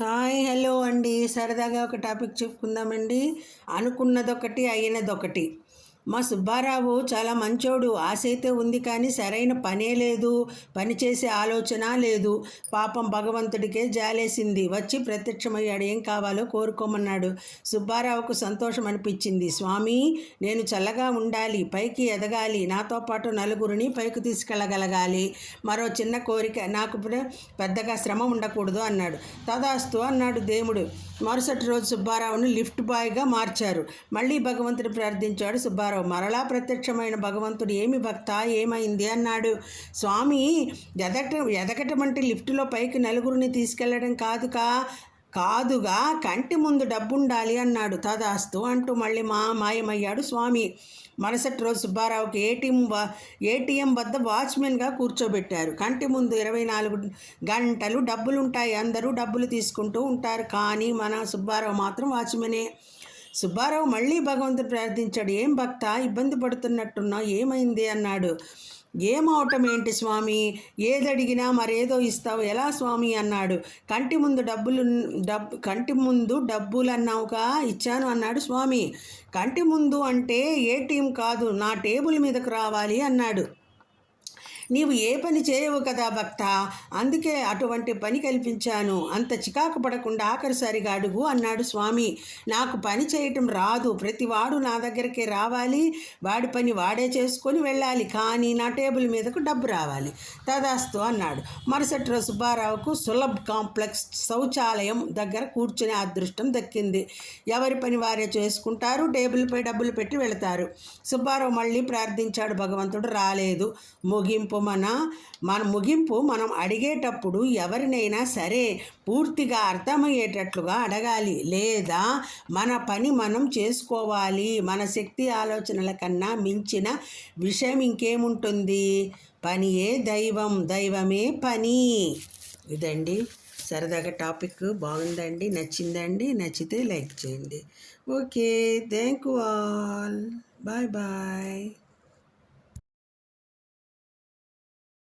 Hi hello అండి. సరదాగా ఒక టాపిక్ చెప్పుకుందామండి. అనుకున్నదొకటి అయినదొకటి. మా సుబ్బారావు చాలా మంచోడు ఆశ అయితే ఉంది కానీ సరైన పనే లేదు పని చేసే ఆలోచన లేదు. పాపం భగవంతుడికే జాలేసింది. వచ్చి ప్రత్యక్షమయ్యాడు. ఏం కావాలో కోరుకోమన్నాడు. సుబ్బారావుకు సంతోషం అనిపించింది. స్వామి నేను చల్లగా ఉండాలి పైకి ఎదగాలి నాతో పాటు నలుగురిని పైకి తీసుకెళ్ళగలగాలి. మరో చిన్న కోరిక నాకు పెద్దగా శ్రమ ఉండకూడదు అన్నాడు. తదాస్తు అన్నాడు దేవుడు. మరుసటి రోజు సుబ్బారావును లిఫ్ట్ బాయ్గా మార్చారు. మళ్ళీ భగవంతుడు ప్రార్థించాడు సుబ్బారావు సుబ్బారావు మరలా ప్రత్యక్షమైన భగవంతుడు ఏమి భక్త ఏమైంది అన్నాడు. స్వామి ఎదట ఎదగటం అంటే లిఫ్టులో పైకి నలుగురిని తీసుకెళ్ళడం కాదుకా? కాదుగా కంటి ముందు డబ్బుండాలి అన్నాడు తదాస్తు అంటూ మళ్ళీ మా మాయమయ్యాడు స్వామి. మరుసటి రోజు సుబ్బారావుకి ఏటీఎం ఏటీఎం వద్ద వాచ్మెన్గా కూర్చోబెట్టారు. కంటి ముందు ఇరవై నాలుగు గంటలు డబ్బులుంటాయి. అందరూ డబ్బులు తీసుకుంటూ ఉంటారు. కానీ మన సుబ్బారావు మాత్రం వాచ్మెనే. సుబ్బారావు మళ్ళీ భగవంతుడు ప్రార్థించాడు ఏం భక్త ఇబ్బంది పడుతున్నట్టున్నావు ఏమైంది? అన్నాడు. ఏమవటం ఏంటి స్వామి? ఏదడిగినా మరేదో ఇస్తావు ఎలా స్వామి? అన్నాడు. కంటి ముందు డబ్బులు డబ్బు కంటి ముందు డబ్బులు అన్నావుగా ఇచ్చాను అన్నాడు స్వామి. కంటి ముందు అంటే ఏటీఎం కాదు నా టేబుల్ మీదకు రావాలి అన్నాడు. నీవు ఏ పని చేయవు కదా భక్త అందుకే అటువంటి పని కల్పించాను. అంత చికాకు పడకుండా ఆఖరిసారిగా అడుగు అన్నాడు స్వామి. నాకు పని చేయటం రాదు. ప్రతివాడు నా దగ్గరికే రావాలి. వాడి పని వాడే చేసుకొని వెళ్ళాలి. కానీ నా టేబుల్ మీదకు డబ్బు రావాలి. తదాస్తు అన్నాడు. మరుసటి రోజు సుబ్బారావుకు సులభ్ కాంప్లెక్స్ శౌచాలయం దగ్గర కూర్చునే అదృష్టం దక్కింది. ఎవరి పని వారే చేసుకుంటారు. టేబుల్పై డబ్బులు పెట్టి వెళతారు. సుబ్బారావు మళ్ళీ ప్రార్థించాడు. భగవంతుడు రాలేదు. ముగింపు మన మన ముగింపు మనం అడిగేటప్పుడు ఎవరినైనా సరే పూర్తిగా అర్థమయ్యేటట్లుగా అడగాలి. లేదా మన పని మనం చేసుకోవాలి. మన శక్తి ఆలోచనల కన్నా మించిన విషయం ఇంకేముంటుంది? పనియే దైవం దైవమే పని. ఇదండి. సరదాగా టాపిక్ బాగుందండి. నచ్చిందండి. నచ్చితే లైక్ చేయండి. Okay. Thank you all. Bye bye.